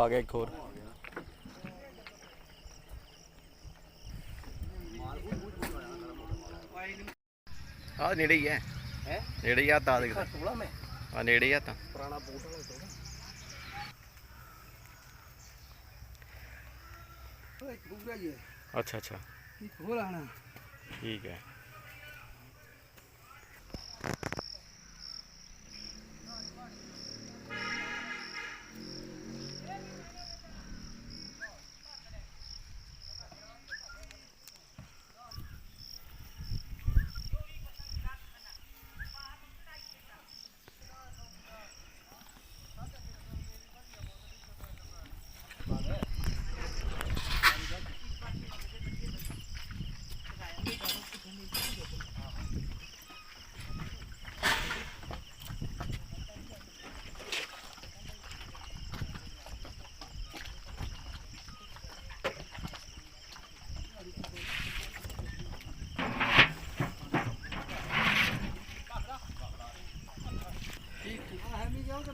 ਆ ਗਿਆ ਇੱਕ ਹੋਰ। ਆ ਨੇੜੇ ਹੀ ਹੈ। ਹੈ? ਨੇੜੇ ਹੀ ਆ ਤਾਂ ਦਿਖਦਾ ਤੋੜਾ ਮੈਂ। ਆ ਨੇੜੇ ਹੀ ਆ ਤਾਂ। ਪੁਰਾਣਾ ਬੂਟ ਵਾਲਾ ਤੋੜਾ ਓਏ ਅੱਛਾ ਅੱਛਾ। ਇੱਕ ਹੋਰ ਆਣਾ ਠੀਕ ਹੈ।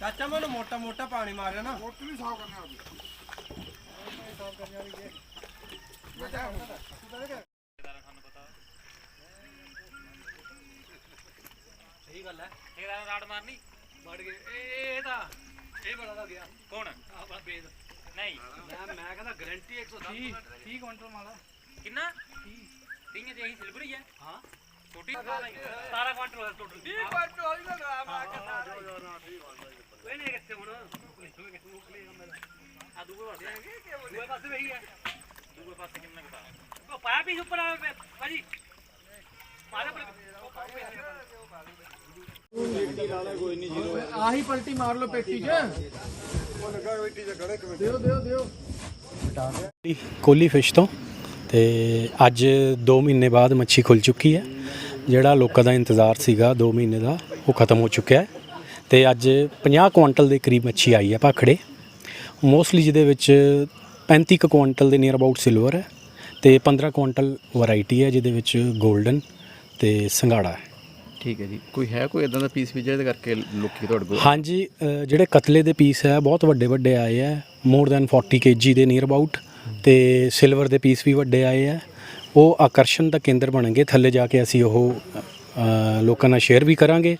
ਚਾਚਾ ਮੈਨੂੰ ਮੋਟਾ ਮੋਟਾ ਪਾਣੀ ਮਾਰਿਆ ਨਾ। ਮੋਟਰ ਵੀ ਸਾਫ਼ ਕਰਨੇ ਆ ਸਹੀ ਗੱਲ ਹੈ। ਠੇਕੇਦਾਰ ਰਾੜ ਮਾਰਨੀ। ਵੜ ਗਏ। ਇਹ ਇਹ ਤਾਂ। ਇਹ ਬੜਾ ਦਾ ਗਿਆ। ਕੌਣ? ਆ ਬਾ ਬੇਦ। ਨਹੀਂ। ਮੈਂ ਮੈਂ ਕਹਿੰਦਾ ਗਾਰੰਟੀ 130 30 ਕੁਇੰਟਲ ਮਾਲਾ ਕਿੰਨਾ? 30 30 ਦੇ ਅਸੀਂ ਸਿਲਵਰ ਹੀ ਹੈ। ਹਾਂ। ਛੋਟੀ 17 ਕੁਇੰਟਲ ਹੋਇਆ ਟੋਟਲ 30 ਕੁਇੰਟਲ ਹੋਈ ਨਾ ਮੈਂ ਕਹਿੰਦਾ ਇਹਨੇ ਕਿੱਥੇ ਹੁਣ? ਆ ਦੂਏ ਪਾਸੇ। ਦੂਏ ਪਾਸੇ ਵੀ ਹੈ। ਦੂਏ ਪਾਸੇ ਕਿੰਨਾ ਕੁ ਉਹ ਪਾਇਆ ਵੀ ਉੱਪਰ ਆ ਭਾਜੀ। ਮਾਰੇ ਪਰ ਆਹੀ ਪਲਟੀ ਮਾਰ ਲਓ ਪੇਟੀ 'ਚ। ਦਿਓ ਦਿਓ ਦਿਓ। ਕੋਲੀ ਫਿਸ਼ ਤੋਂ ਤੇ ਅੱਜ 2 ਮਹੀਨੇ ਬਾਅਦ ਮੱਛੀ ਖੁੱਲ ਚੁੱਕੀ ਹੈ। ਜਿਹੜਾ ਲੋਕਾਂ ਦਾ ਇੰਤਜ਼ਾਰ ਸੀਗਾ 2 ਮਹੀਨੇ ਦਾ, ਉਹ ਖਤਮ ਹੋ ਚੁੱਕਿਆ ਹੈ। ਤੇ ਅੱਜ 50 ਕੁਆਂਟਲ ਦੇ ਕਰੀਬ ਮੱਛੀ ਆਈ ਹੈ ਭਾਖੜੇ। ਮੋਸਟਲੀ ਜਿਹਦੇ ਵਿੱਚ 35 ਕੁ ਕੁਆਂਟਲ ਦੇ ਨੀਅਰ ਅਬਾਊਟ ਸਿਲਵਰ ਹੈ ਤੇ 15 ਕੁਆਂਟਲ ਵੈਰਾਈਟੀ ਹੈ, ਜਿਹਦੇ ਵਿੱਚ 골ਡਨ ਤੇ ਸੰਘਾੜਾ ਹੈ। ਠੀਕ ਹੈ ਜੀ। ਕੋਈ ਹੈ ਕੋਈ ਇਦਾਂ ਦਾ ਪੀਸ ਵੀ ਜਿਹਦੇ ਕਰਕੇ ਲੋਕੀ ਤੁਹਾਡੇ ਕੋਲ ਹਾਂਜੀ ਅ, ਜਿਹੜੇ ਕਤਲੇ ਦੇ ਪੀਸ ਹੈ ਬਹੁਤ ਵੱਡੇ ਵੱਡੇ ਆਏ ਹੈ। ਮੋਰ ਦੈਨ 40 ਕੇਜੀ ਦੇ ਨੀਅਰ ਅਬਾਊਟ ਤੇ ਸਿਲਵਰ ਦੇ ਪੀਸ ਵੀ ਵੱਡੇ ਆਏ ਹੈ। ਉਹ ਆਕਰਸ਼ਣ ਦਾ ਕੇਂਦਰ ਬਣਨਗੇ। ਥੱਲੇ ਜਾ ਕੇ ਅਸੀਂ ਉਹ ਅ, ਲੋਕਾਂ ਨਾਲ ਸ਼ੇਅਰ ਵੀ ਕਰਾਂਗੇ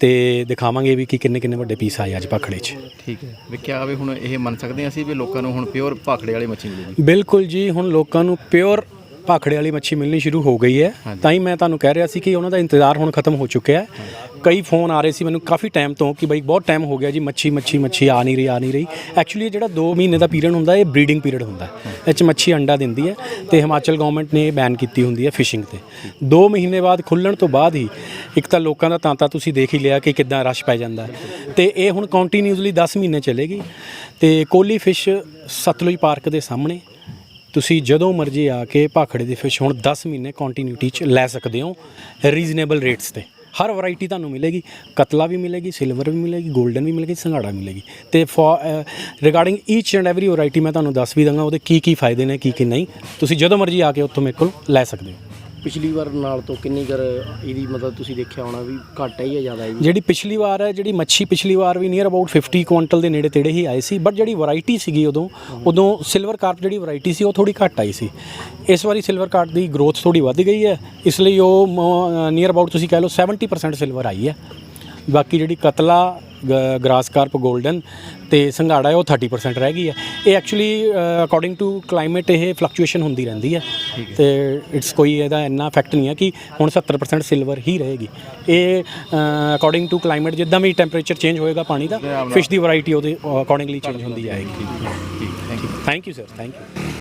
ਤੇ ਦਿਖਾਵਾਂਗੇ ਵੀ ਕਿ ਕਿੰਨੇ ਕਿੰਨੇ ਵੱਡੇ ਪੀਸ ਆਏ ਅੱਜ ਭਾਖੜੇ 'ਚ। ਠੀਕ ਹੈ। ਵੀ ਕਿਆ ਵੀ ਹੁਣ ਇਹ ਮੰਨ ਸਕਦੇ ਹਾਂ ਅਸੀਂ ਵੀ ਲੋਕਾਂ ਨੂੰ ਹੁਣ ਪਿਓਰ ਭਾਖੜੇ ਵਾਲੀ ਮੱਛੀ ਮਿਲੇਗੀ ਬਿਲਕੁਲ ਜੀ ਹੁਣ ਲੋਕਾਂ ਨੂੰ ਪਿਓਰ ਭਾਖੜੇ ਵਾਲੀ ਮੱਛੀ ਮਿਲਣੀ ਸ਼ੁਰੂ ਹੋ ਗਈ ਹੈ। ਤਾਂ ਹੀ ਮੈਂ ਤੁਹਾਨੂੰ ਕਹਿ ਰਿਹਾ ਸੀ ਕਿ ਉਹਨਾਂ ਦਾ ਇੰਤਜ਼ਾਰ ਹੁਣ ਖਤਮ ਹੋ ਚੁੱਕਿਆ ਹੈ। ਕਈ ਫੋਨ ਆ ਰਹੇ ਸੀ ਮੈਨੂੰ ਕਾਫੀ ਟਾਈਮ ਤੋਂ ਕਿ ਬਾਈ ਬਹੁਤ ਟਾਈਮ ਹੋ ਗਿਆ ਜੀ ਮੱਛੀ ਮੱਛੀ ਮੱਛੀ ਆ ਨਹੀਂ ਰਹੀ ਆ ਨਹੀਂ ਰਹੀ। ਐਕਚੁਅਲੀ ਜਿਹੜਾ 2 ਮਹੀਨੇ ਦਾ ਪੀਰੀਅਡ ਹੁੰਦਾ ਇਹ ਬਰੀਡਿੰਗ ਪੀਰੀਅਡ ਹੁੰਦਾ ਇਹ 'ਚ ਮੱਛੀ ਅੰਡਾ ਦਿੰਦੀ ਹੈ ਤੇ ਹਿਮਾਚਲ ਗਵਰਨਮੈਂਟ ਨੇ ਇਹ ਬੈਨ ਕੀਤੀ ਹੁੰਦੀ ਹੈ ਫਿਸ਼ਿੰਗ ਤੇ। 2 ਮਹੀਨੇ ਬਾਅਦ ਖੁੱਲਣ ਤੋਂ ਬਾਅਦ ਹੀ ਇੱਕ ਤਾਂ ਲੋਕਾਂ ਦਾ ਤਾਂਤਾ ਤੁਸੀਂ ਦੇਖ ਹੀ ਲਿਆ ਕਿ ਕਿੱਦਾਂ ਰਸ਼ ਪੈ ਜਾਂਦਾ। ਤੇ ਇਹ ਹੁਣ ਕੰਟੀਨਿਊਸਲੀ 10 ਮਹੀਨੇ ਚੱਲੇਗੀ ਤੇ ਕੋਲੀ ਫਿਸ਼ ਸਤਲੁਜ ਪਾਰਕ ਦੇ ਸਾਹਮਣੇ ਤੁਸੀਂ ਜਦੋਂ ਮਰਜ਼ੀ ਆ ਕੇ ਭਾਖੜੇ ਦੀ ਫਿਸ਼ ਹੁਣ 10 ਮਹੀਨੇ ਕੰਟੀਨਿਊਟੀ ਚ ਲੈ ਸਕਦੇ ਹੋ ਰੀਜ਼ਨੇਬਲ ਰੇਟਸ ਤੇ। ਹਰ ਵੈਰਾਈਟੀ ਤੁਹਾਨੂੰ ਮਿਲੇਗੀ, ਕਤਲਾ ਵੀ ਮਿਲੇਗੀ ਸਿਲਵਰ ਵੀ ਮਿਲੇਗੀ 골ਡਨ ਵੀ ਮਿਲੇਗੀ, ਸੰਘਾੜਾ ਵੀ ਮਿਲੇਗੀ। ਤੇ regarding each and every variety ਮੈਂ ਤੁਹਾਨੂੰ ਦੱਸ ਵੀ ਦਾਂਗਾ ਉਹਦੇ ਕੀ ਕੀ ਫਾਇਦੇ ਨੇ ਕੀ ਕੀ ਨਹੀਂ। ਤੁਸੀਂ ਜਦੋਂ ਮਰਜ਼ੀ ਆ ਕੇ ਉੱਥੋਂ ਮੇਰੇ ਕੋਲ ਲੈ ਸਕਦੇ ਹੋ। ਪਿਛਲੀ ਵਾਰ ਨਾਲ ਤੋਂ ਕਿੰਨੀ ਕਰ ਇਹਦੀ ਮਤਲਬ ਤੁਸੀਂ ਦੇਖਿਆ ਹੋਣਾ ਵੀ ਘੱਟ ਹੈ ਜਾਂ ਜ਼ਿਆਦਾ ਹੈ ਜੀ? ਜਿਹੜੀ ਪਿਛਲੀ ਵਾਰ ਹੈ ਜਿਹੜੀ ਮੱਛੀ ਪਿਛਲੀ ਵਾਰ ਵੀ ਨੀਅਰ ਅਬਾਊਟ 50 ਕੁਇੰਟਲ ਦੇ ਨੇੜੇ ਤੇੜੇ ਹੀ ਆਏ ਸੀ ਬਟ ਜਿਹੜੀ ਵੈਰਾਈਟੀ ਸੀਗੀ ਉਦੋਂ ਉਦੋਂ ਸਿਲਵਰ ਕਾਰਪ ਜਿਹੜੀ ਵੈਰਾਈਟੀ ਸੀ ਉਹ ਥੋੜੀ ਘੱਟ ਆਈ ਸੀ। ਇਸ ਵਾਰੀ ਸਿਲਵਰ ਕਾਰਪ ਦੀ ਗਰੋਥ ਥੋੜੀ ਵੱਧ ਗਈ ਹੈ ਇਸ ਲਈ ਉਹ ਨੀਅਰ ਅਬਾਊਟ ਤੁਸੀਂ ਕਹਿ ਲਓ 70% ਸਿਲਵਰ ਆਈ ਹੈ। ਬਾਕੀ ਜਿਹੜੀ ਕਤਲਾ ਗ੍ਰਾਸ ਕਾਰਪ 골ਡਨ ਤੇ ਸੰਘਾੜਾ ਹੈ ਉਹ 30% ਰਹਿ ਗਈ ਹੈ। ਇਹ ਐਕਚੁਅਲੀ ਅਕੋਰਡਿੰਗ ਟੂ ਕਲਾਈਮੇਟ ਇਹ ਫਲਕਚੁਏਸ਼ਨ ਹੁੰਦੀ ਰਹਿੰਦੀ ਹੈ। ਤੇ ਇਟਸ ਕੋਈ ਇਹਦਾ ਇੰਨਾ ਇਫੈਕਟ ਨਹੀਂ ਹੈ ਕਿ ਹੁਣ 70% ਸਿਲਵਰ ਹੀ ਰਹੇਗੀ। ਇਹ ਅਕੋਰਡਿੰਗ ਟੂ ਕਲਾਈਮੇਟ ਜਿੱਦਾਂ ਵੀ ਟੈਂਪਰੇਚਰ ਚੇਂਜ ਹੋਏਗਾ ਪਾਣੀ ਦਾ ਫਿਸ਼ ਦੀ ਵੈਰਾਈਟੀ ਉਹਦੇ ਅਕੋਰਡਿੰਗਲੀ ਚੇਂਜ ਹੁੰਦੀ ਜਾਏਗੀ। ਠੀਕ thank you thank you sir thank you